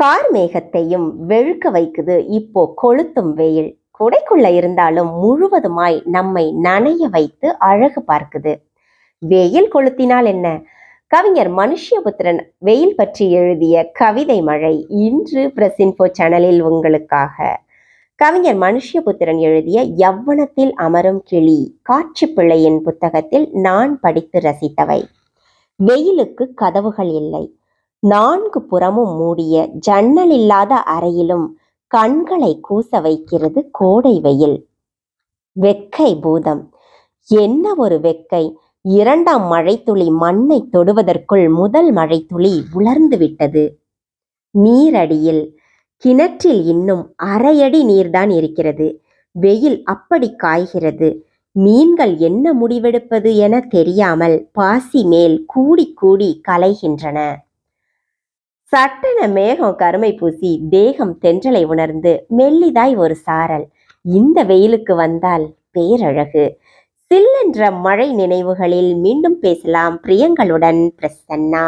Car மேகத்தையும் வைக்குது. இப்போ கொளுத்தும் வெயில். குடைக்குள்ள இருந்தாலும் முழுவதுமாய் நம்மை நனைய வைத்து அழகு பார்க்குது. வெயில் கொளுத்தினால் என்ன? கவிஞர் மனுஷ்யபுத்திரன் வெயில் பற்றி எழுதிய கவிதை மழை இன்று பிரசின்போ சேனலில் உங்களுக்காக. கவிஞர் மனுஷ்யபுத்திரன் எழுதிய யவ்வனத்தில் அமரும் கிளி காட்சி பிள்ளையின் புத்தகத்தில் நான் படித்து ரசித்தவை. வெயிலுக்கு கதவுகள் இல்லை. நான்கு புறமும் மூடிய ஜன்னல் இல்லாத அறையிலும் கண்களை கூச வைக்கிறது கோடை வெயில். வெக்கை பூதம். என்ன ஒரு வெக்கை? இரண்டாம் மழைத்துளி மண்ணை தொடுவதற்குள் முதல் மழைத்துளி உலர்ந்து விட்டது. நீரடியில். கிணற்றில் இன்னும் அரையடி நீர்தான் இருக்கிறது. வெயில் அப்படி காய்கிறது. மீன்கள் என்ன முடிவெடுப்பது என தெரியாமல் பாசி மேல் கூடி கூடி கலைகின்றன. சட்டென மேகம் கருமை பூசி தேகம் தென்றலை உணர்ந்து மெல்லிதாய் ஒரு சாரல். இந்த வெயிலுக்கு வந்தால் பேரழகு. சில்லென்ற மழை நினைவுகளில் மீண்டும் பேசலாம் பிரியங்களுடன் பிரசன்னா.